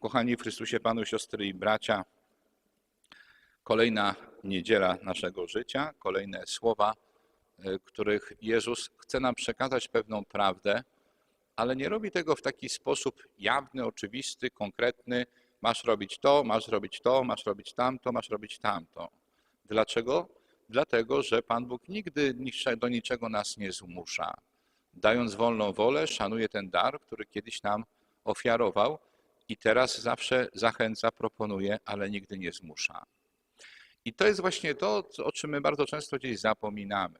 Kochani w Chrystusie Panu, siostry i bracia, kolejna niedziela naszego życia, kolejne słowa, e, których Jezus chce nam przekazać pewną prawdę, ale nie robi tego w taki sposób jawny, oczywisty, konkretny. Masz robić to, masz robić to, masz robić tamto, masz robić tamto. Dlaczego? Dlatego, że Pan Bóg nigdy do niczego nas nie zmusza. Dając wolną wolę, szanuje ten dar, który kiedyś nam ofiarował i teraz zawsze zachęca, proponuje, ale nigdy nie zmusza. I to jest właśnie to, o czym my bardzo często gdzieś zapominamy.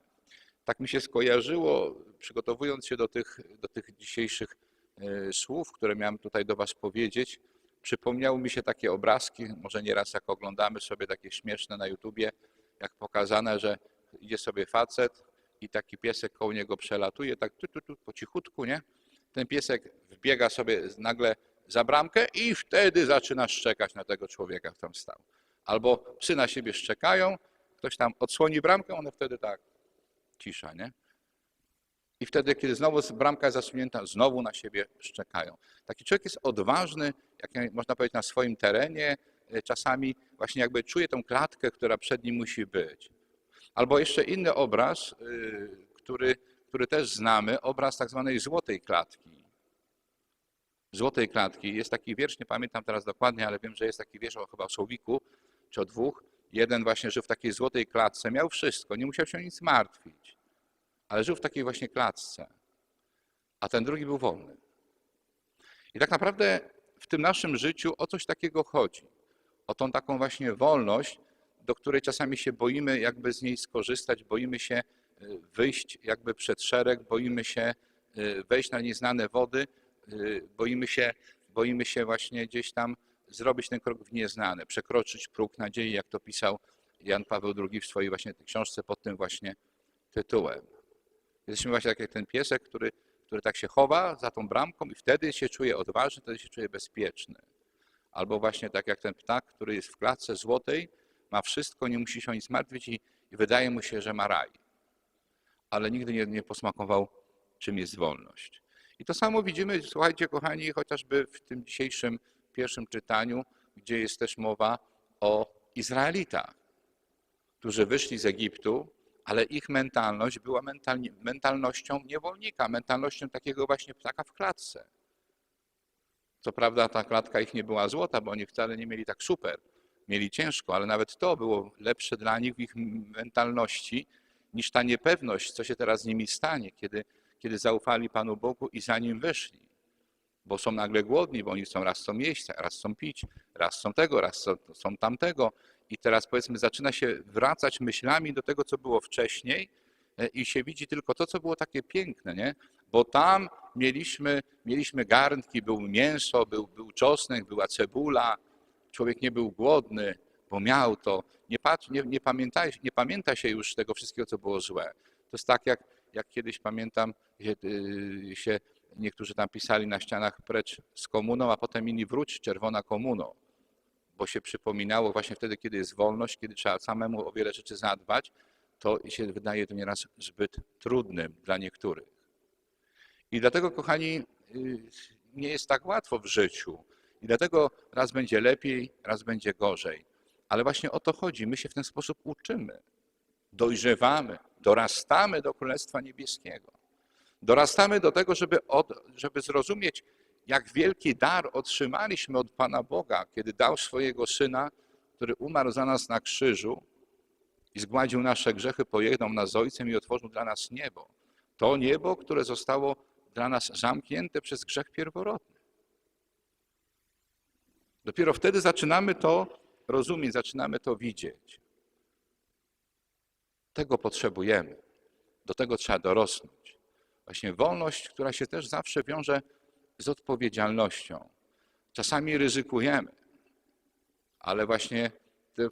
Tak mi się skojarzyło, przygotowując się do tych, do tych dzisiejszych e, słów, które miałem tutaj do Was powiedzieć, przypomniały mi się takie obrazki, może nieraz jak oglądamy sobie takie śmieszne na YouTubie, jak pokazane, że idzie sobie facet i taki piesek koło niego przelatuje, tak tu, tu, tu, po cichutku, nie? Ten piesek wbiega sobie nagle za bramkę i wtedy zaczyna szczekać na tego człowieka, który tam stał. Albo psy na siebie szczekają, ktoś tam odsłoni bramkę, one wtedy tak, cisza, nie? I wtedy, kiedy znowu bramka jest zasunięta, znowu na siebie szczekają. Taki człowiek jest odważny, jak można powiedzieć, na swoim terenie, e, czasami właśnie jakby czuje tą klatkę, która przed nim musi być. Albo jeszcze inny obraz, y, który, który też znamy, obraz tak zwanej złotej klatki. Złotej klatki. Jest taki wiersz, nie pamiętam teraz dokładnie, ale wiem, że jest taki wiersz o chyba o Słowiku, czy o dwóch. Jeden właśnie żył w takiej złotej klatce, miał wszystko, nie musiał się nic martwić, ale żył w takiej właśnie klatce, a ten drugi był wolny. I tak naprawdę w tym naszym życiu o coś takiego chodzi. O tą taką właśnie wolność, do której czasami się boimy jakby z niej skorzystać, boimy się y, wyjść jakby przed szereg, boimy się y, wejść na nieznane wody, boimy się, boimy się właśnie gdzieś tam zrobić ten krok w nieznane, przekroczyć próg nadziei, jak to pisał Jan Paweł II w swojej właśnie książce pod tym właśnie tytułem. Jesteśmy właśnie tak jak ten piesek, który, który tak się chowa za tą bramką i wtedy się czuje odważny, wtedy się czuje bezpieczny. Albo właśnie tak jak ten ptak, który jest w klatce złotej, ma wszystko, nie musi się o nic martwić i, i wydaje mu się, że ma raj. Ale nigdy nie, nie posmakował, czym jest wolność. I to samo widzimy, słuchajcie, kochani, chociażby w tym dzisiejszym pierwszym czytaniu, gdzie jest też mowa o Izraelitach, którzy wyszli z Egiptu, ale ich mentalność była mentalnością niewolnika, mentalnością takiego właśnie ptaka w klatce. Co prawda ta klatka ich nie była złota, bo oni wcale nie mieli tak super, mieli ciężko, ale nawet to było lepsze dla nich w ich mentalności niż ta niepewność, co się teraz z nimi stanie, kiedy, kiedy zaufali Panu Bogu i za nim wyszli. Bo są nagle głodni, bo oni chcą raz chcą jeść, raz chcą pić, raz są tego, raz są, są tamtego. I teraz powiedzmy zaczyna się wracać myślami do tego, co było wcześniej e, i się widzi tylko to, co było takie piękne, nie? Bo tam mieliśmy, mieliśmy garnki, był mięso, był, był czosnek, była cebula, człowiek nie był głodny, bo miał to. Nie, patrz, nie, nie, nie pamięta się już tego wszystkiego, co było złe. To jest tak, jak, jak kiedyś pamiętam, się, y, się niektórzy tam pisali na ścianach precz z komuną, a potem inni wróć, czerwona komuną. Bo się przypominało właśnie wtedy, kiedy jest wolność, kiedy trzeba samemu o wiele rzeczy zadbać, to się wydaje to nieraz zbyt trudnym dla niektórych. I dlatego, kochani, y, nie jest tak łatwo w życiu. I dlatego raz będzie lepiej, raz będzie gorzej. Ale właśnie o to chodzi. My się w ten sposób uczymy. Dojrzewamy, dorastamy do Królestwa Niebieskiego. Dorastamy do tego, żeby, od, żeby zrozumieć, jak wielki dar otrzymaliśmy od Pana Boga, kiedy dał swojego Syna, który umarł za nas na krzyżu i zgładził nasze grzechy, pojednął nas z Ojcem i otworzył dla nas niebo. To niebo, które zostało dla nas zamknięte przez grzech pierworodny. Dopiero wtedy zaczynamy to rozumieć, zaczynamy to widzieć. Tego potrzebujemy. Do tego trzeba dorosnąć. Właśnie wolność, która się też zawsze wiąże z odpowiedzialnością. Czasami ryzykujemy, ale właśnie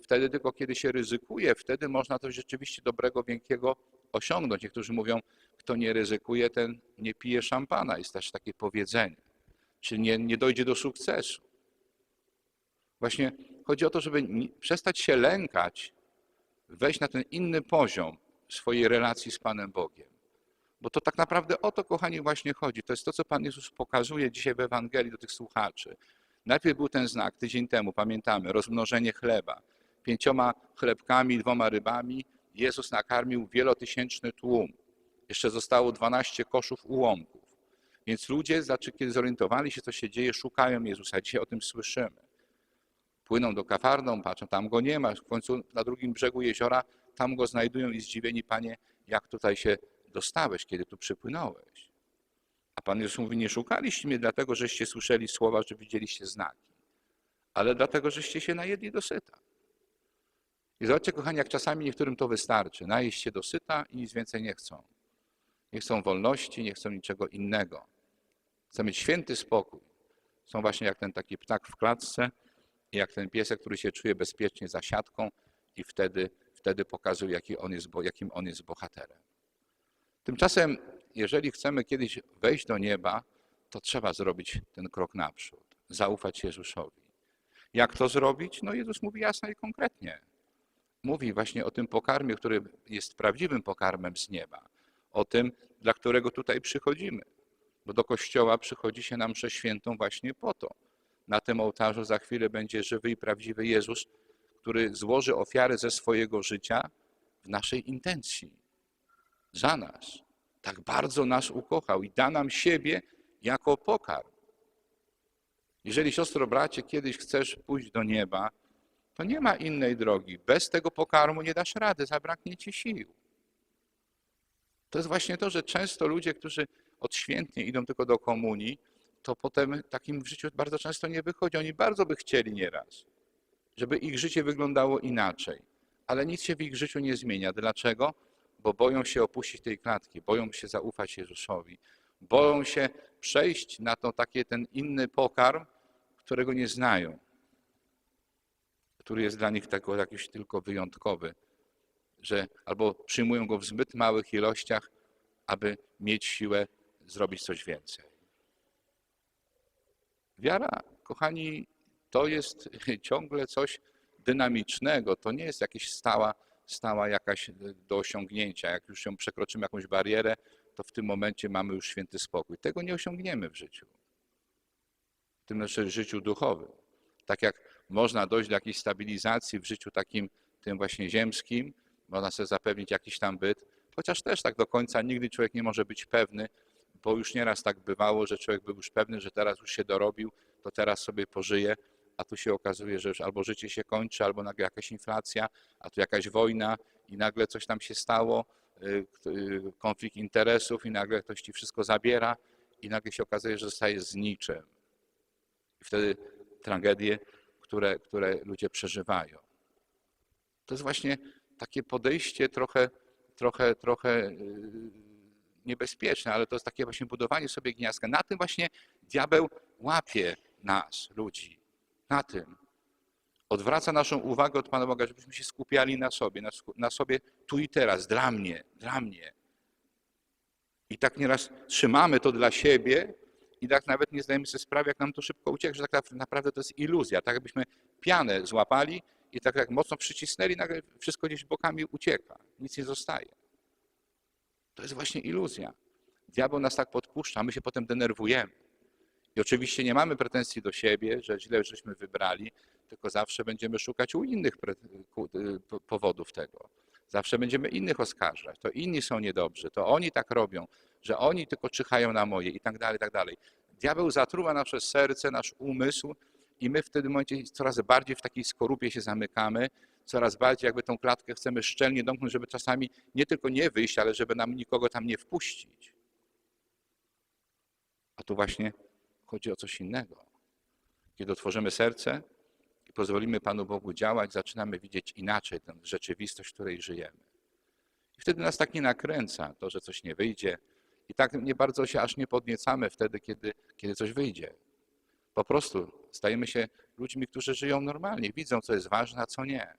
wtedy tylko kiedy się ryzykuje, wtedy można coś rzeczywiście dobrego, wielkiego osiągnąć. Niektórzy mówią, kto nie ryzykuje, ten nie pije szampana. Jest też takie powiedzenie. Czy nie, nie dojdzie do sukcesu. Właśnie chodzi o to, żeby przestać się lękać, wejść na ten inny poziom swojej relacji z Panem Bogiem. Bo to tak naprawdę o to, kochani, właśnie chodzi. To jest to, co Pan Jezus pokazuje dzisiaj w Ewangelii do tych słuchaczy. Najpierw był ten znak tydzień temu, pamiętamy, rozmnożenie chleba. Pięcioma chlebkami, dwoma rybami Jezus nakarmił wielotysięczny tłum. Jeszcze zostało 12 koszów ułomków. Więc ludzie, kiedy zorientowali się, co się dzieje, szukają Jezusa. Dzisiaj o tym słyszymy. Płyną do Kafarną, patrzą, tam go nie ma. W końcu na drugim brzegu jeziora, tam go znajdują i zdziwieni, Panie, jak tutaj się dostałeś, kiedy tu przypłynąłeś. A Pan Jezus mówi, nie szukaliście mnie dlatego, żeście słyszeli słowa, że widzieliście znaki, ale dlatego, żeście się najedli dosyta. I zobaczcie, kochani, jak czasami niektórym to wystarczy. Najeść się dosyta i nic więcej nie chcą. Nie chcą wolności, nie chcą niczego innego. Chcą mieć święty spokój. Są właśnie jak ten taki ptak w klatce jak ten piesek, który się czuje bezpiecznie za siatką i wtedy, wtedy pokazuje, jaki on jest, jakim on jest bohaterem. Tymczasem, jeżeli chcemy kiedyś wejść do nieba, to trzeba zrobić ten krok naprzód, zaufać Jezusowi. Jak to zrobić? No Jezus mówi jasno i konkretnie. Mówi właśnie o tym pokarmie, który jest prawdziwym pokarmem z nieba. O tym, dla którego tutaj przychodzimy. Bo do kościoła przychodzi się nam mszę świętą właśnie po to. Na tym ołtarzu za chwilę będzie żywy i prawdziwy Jezus, który złoży ofiarę ze swojego życia w naszej intencji. Za nas. Tak bardzo nas ukochał i da nam siebie jako pokarm. Jeżeli siostro, bracie, kiedyś chcesz pójść do nieba, to nie ma innej drogi. Bez tego pokarmu nie dasz rady, zabraknie ci sił. To jest właśnie to, że często ludzie, którzy odświętnie idą tylko do komunii, to potem takim w życiu bardzo często nie wychodzi. Oni bardzo by chcieli nieraz, żeby ich życie wyglądało inaczej, ale nic się w ich życiu nie zmienia. Dlaczego? Bo boją się opuścić tej klatki, boją się zaufać Jezusowi, boją się przejść na to takie ten inny pokarm, którego nie znają, który jest dla nich tako, jakiś tylko wyjątkowy, że albo przyjmują go w zbyt małych ilościach, aby mieć siłę zrobić coś więcej. Wiara, kochani, to jest ciągle coś dynamicznego, to nie jest jakaś stała, stała jakaś do osiągnięcia. Jak już ją przekroczymy jakąś barierę, to w tym momencie mamy już święty spokój. Tego nie osiągniemy w życiu. W tym naszym życiu duchowym. Tak jak można dojść do jakiejś stabilizacji w życiu takim, tym właśnie ziemskim, można sobie zapewnić jakiś tam byt, chociaż też tak do końca nigdy człowiek nie może być pewny, bo już nieraz tak bywało, że człowiek był już pewny, że teraz już się dorobił, to teraz sobie pożyje, a tu się okazuje, że już albo życie się kończy, albo nagle jakaś inflacja, a tu jakaś wojna i nagle coś tam się stało, y, y, konflikt interesów i nagle ktoś ci wszystko zabiera i nagle się okazuje, że zostaje z niczym. I wtedy tragedie, które, które ludzie przeżywają. To jest właśnie takie podejście trochę, trochę, trochę yy, niebezpieczne, ale to jest takie właśnie budowanie sobie gniazdka. Na tym właśnie diabeł łapie nas, ludzi. Na tym. Odwraca naszą uwagę od Pana Boga, żebyśmy się skupiali na sobie, na, na sobie tu i teraz, dla mnie, dla mnie. I tak nieraz trzymamy to dla siebie i tak nawet nie zdajemy sobie sprawy, jak nam to szybko ucieka, że tak naprawdę to jest iluzja. Tak jakbyśmy pianę złapali i tak jak mocno przycisnęli, nagle wszystko gdzieś bokami ucieka. Nic nie zostaje. To jest właśnie iluzja. Diabeł nas tak podpuszcza, my się potem denerwujemy. I oczywiście nie mamy pretensji do siebie, że źle żeśmy wybrali, tylko zawsze będziemy szukać u innych y, po- powodów tego. Zawsze będziemy innych oskarżać. To inni są niedobrzy, to oni tak robią, że oni tylko czyhają na moje i tak dalej, i tak dalej. Diabeł zatruwa nasze serce, nasz umysł i my w tym momencie coraz bardziej w takiej skorupie się zamykamy, coraz bardziej jakby tą klatkę chcemy szczelnie domknąć, żeby czasami nie tylko nie wyjść, ale żeby nam nikogo tam nie wpuścić. A tu właśnie chodzi o coś innego. Kiedy otworzymy serce i pozwolimy Panu Bogu działać, zaczynamy widzieć inaczej tę rzeczywistość, w której żyjemy. I wtedy nas tak nie nakręca to, że coś nie wyjdzie. I tak nie bardzo się aż nie podniecamy wtedy, kiedy, kiedy coś wyjdzie. Po prostu stajemy się ludźmi, którzy żyją normalnie, widzą, co jest ważne, a co nie.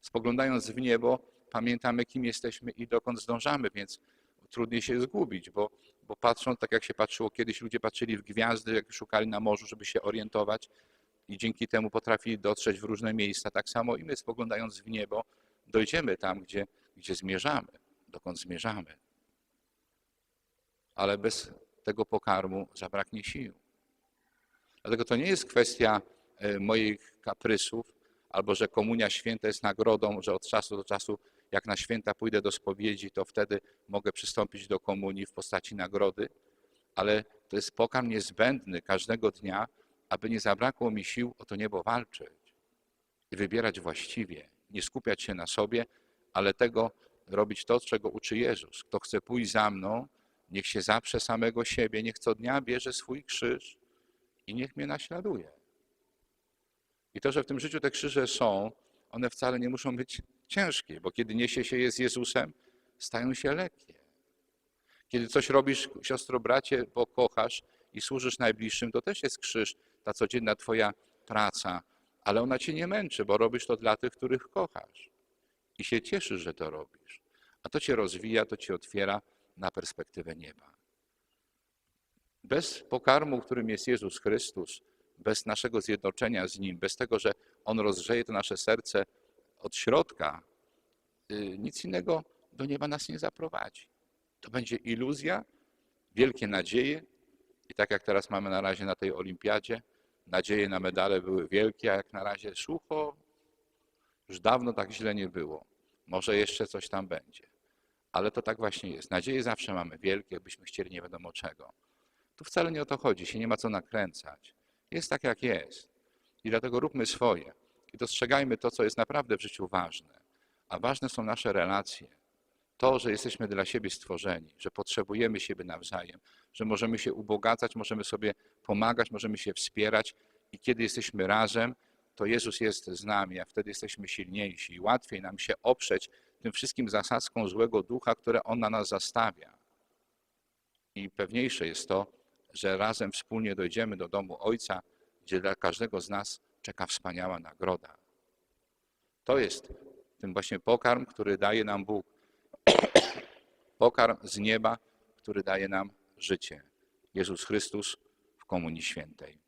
Spoglądając w niebo, pamiętamy, kim jesteśmy i dokąd zdążamy, więc trudniej się zgubić, bo, bo patrzą tak, jak się patrzyło kiedyś, ludzie patrzyli w gwiazdy, jak szukali na morzu, żeby się orientować i dzięki temu potrafili dotrzeć w różne miejsca. Tak samo i my, spoglądając w niebo, dojdziemy tam, gdzie, gdzie zmierzamy, dokąd zmierzamy. Ale bez tego pokarmu zabraknie sił. Dlatego to nie jest kwestia e, moich kaprysów, albo że komunia święta jest nagrodą, że od czasu do czasu, jak na święta pójdę do spowiedzi, to wtedy mogę przystąpić do komunii w postaci nagrody, ale to jest pokarm niezbędny każdego dnia, aby nie zabrakło mi sił o to niebo walczyć i wybierać właściwie, nie skupiać się na sobie, ale tego robić to, czego uczy Jezus. Kto chce pójść za mną, niech się zaprze samego siebie, niech co dnia bierze swój krzyż i niech mnie naśladuje. I to, że w tym życiu te krzyże są, one wcale nie muszą być ciężkie, bo kiedy niesie się je z Jezusem, stają się lekkie. Kiedy coś robisz, siostro, bracie, bo kochasz i służysz najbliższym, to też jest krzyż, ta codzienna twoja praca, ale ona cię nie męczy, bo robisz to dla tych, których kochasz. I się cieszysz, że to robisz. A to cię rozwija, to cię otwiera na perspektywę nieba. Bez pokarmu, którym jest Jezus Chrystus, bez naszego zjednoczenia z Nim, bez tego, że On rozgrzeje to nasze serce od środka, y, nic innego do nieba nas nie zaprowadzi. To będzie iluzja, wielkie nadzieje i tak jak teraz mamy na razie na tej olimpiadzie, nadzieje na medale były wielkie, a jak na razie sucho, już dawno tak źle nie było. Może jeszcze coś tam będzie. Ale to tak właśnie jest. Nadzieje zawsze mamy wielkie, byśmy chcieli nie wiadomo czego. Tu wcale nie o to chodzi, się nie ma co nakręcać. Jest tak, jak jest. I dlatego róbmy swoje. I dostrzegajmy to, co jest naprawdę w życiu ważne. A ważne są nasze relacje. To, że jesteśmy dla siebie stworzeni, że potrzebujemy siebie nawzajem, że możemy się ubogacać, możemy sobie pomagać, możemy się wspierać i kiedy jesteśmy razem, to Jezus jest z nami, a wtedy jesteśmy silniejsi i łatwiej nam się oprzeć tym wszystkim zasadzkom złego ducha, które On na nas zastawia. I pewniejsze jest to, że razem wspólnie dojdziemy do domu Ojca, gdzie dla każdego z nas czeka wspaniała nagroda. To jest ten właśnie pokarm, który daje nam Bóg. Pokarm z nieba, który daje nam życie. Jezus Chrystus w Komunii Świętej.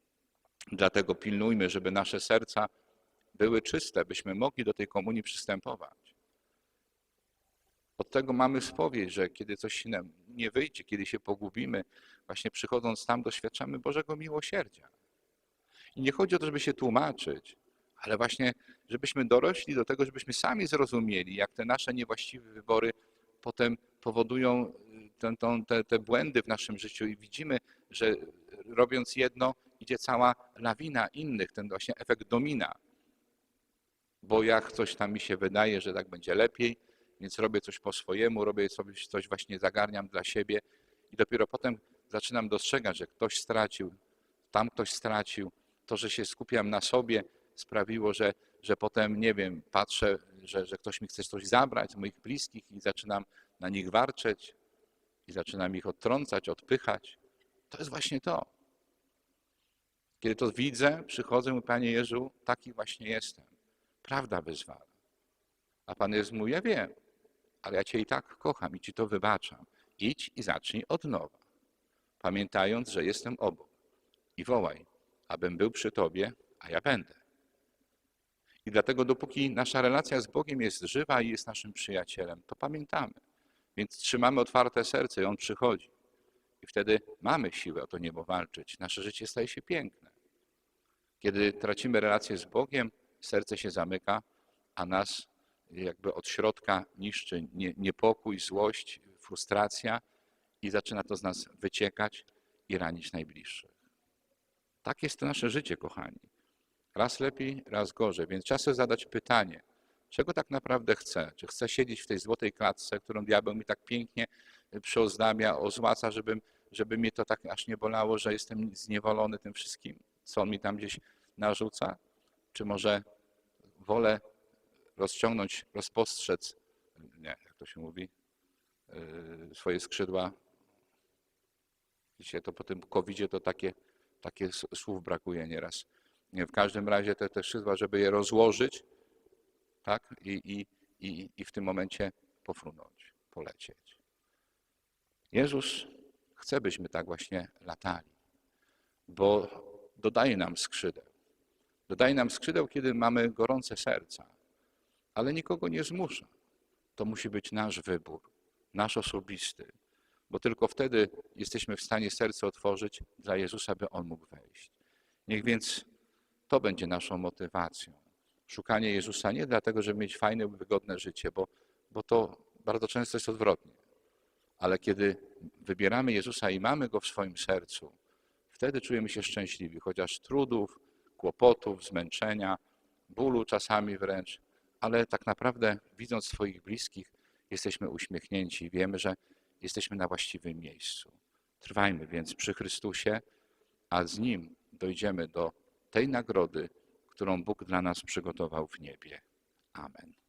Dlatego pilnujmy, żeby nasze serca były czyste, byśmy mogli do tej komunii przystępować. Od tego mamy spowiedź, że kiedy coś się nie wyjdzie, kiedy się pogubimy, właśnie przychodząc tam, doświadczamy Bożego miłosierdzia. I nie chodzi o to, żeby się tłumaczyć, ale właśnie, żebyśmy dorośli do tego, żebyśmy sami zrozumieli, jak te nasze niewłaściwe wybory potem powodują ten, tą, te, te błędy w naszym życiu i widzimy, że robiąc jedno, idzie cała lawina innych, ten właśnie efekt domina. Bo jak coś tam mi się wydaje, że tak będzie lepiej, więc robię coś po swojemu, robię sobie coś właśnie zagarniam dla siebie i dopiero potem zaczynam dostrzegać, że ktoś stracił, tam ktoś stracił. To, że się skupiam na sobie, sprawiło, że, że potem, nie wiem, patrzę, że, że ktoś mi chce coś zabrać z moich bliskich i zaczynam na nich warczeć i zaczynam ich odtrącać, odpychać. To jest właśnie to. Kiedy to widzę, przychodzę i Panie Jezu, taki właśnie jestem. Prawda wyzwala. A Pan Jezus mówi, ja wiem, ale ja Cię i tak kocham i Ci to wybaczam. Idź i zacznij od nowa, pamiętając, że jestem obok. I wołaj, abym był przy Tobie, a ja będę. I dlatego dopóki nasza relacja z Bogiem jest żywa i jest naszym przyjacielem, to pamiętamy. Więc trzymamy otwarte serce i On przychodzi. I wtedy mamy siłę o to niebo walczyć. Nasze życie staje się piękne. Kiedy tracimy relację z Bogiem, serce się zamyka, a nas jakby od środka niszczy niepokój, złość, frustracja i zaczyna to z nas wyciekać i ranić najbliższych. Tak jest to nasze życie, kochani. Raz lepiej, raz gorzej, więc czas sobie zadać pytanie, czego tak naprawdę chcę? Czy chcę siedzieć w tej złotej klatce, którą diabeł mi tak pięknie przyozdabia, ozłaca, żeby, żeby mnie to tak aż nie bolało, że jestem zniewolony tym wszystkim, co on mi tam gdzieś narzuca? Czy może wolę rozciągnąć, rozpostrzec, nie, jak to się mówi, yy, swoje skrzydła. Widzicie, to po tym covid to takie, takie słów brakuje nieraz. Nie, w każdym razie te, te skrzydła, żeby je rozłożyć, tak, i, i, i, i w tym momencie pofrunąć, polecieć. Jezus chce, byśmy tak właśnie latali, bo dodaje nam skrzydeł. Dodaje nam skrzydeł, kiedy mamy gorące serca, ale nikogo nie zmusza. To musi być nasz wybór, nasz osobisty, bo tylko wtedy jesteśmy w stanie serce otworzyć dla Jezusa, by On mógł wejść. Niech więc to będzie naszą motywacją. Szukanie Jezusa nie dlatego, żeby mieć fajne, wygodne życie, bo, bo to bardzo często jest odwrotnie. Ale kiedy wybieramy Jezusa i mamy Go w swoim sercu, wtedy czujemy się szczęśliwi, chociaż trudów, kłopotów, zmęczenia, bólu czasami wręcz, ale tak naprawdę widząc swoich bliskich, jesteśmy uśmiechnięci wiemy, że jesteśmy na właściwym miejscu. Trwajmy więc przy Chrystusie, a z Nim dojdziemy do tej nagrody, którą Bóg dla nas przygotował w niebie. Amen.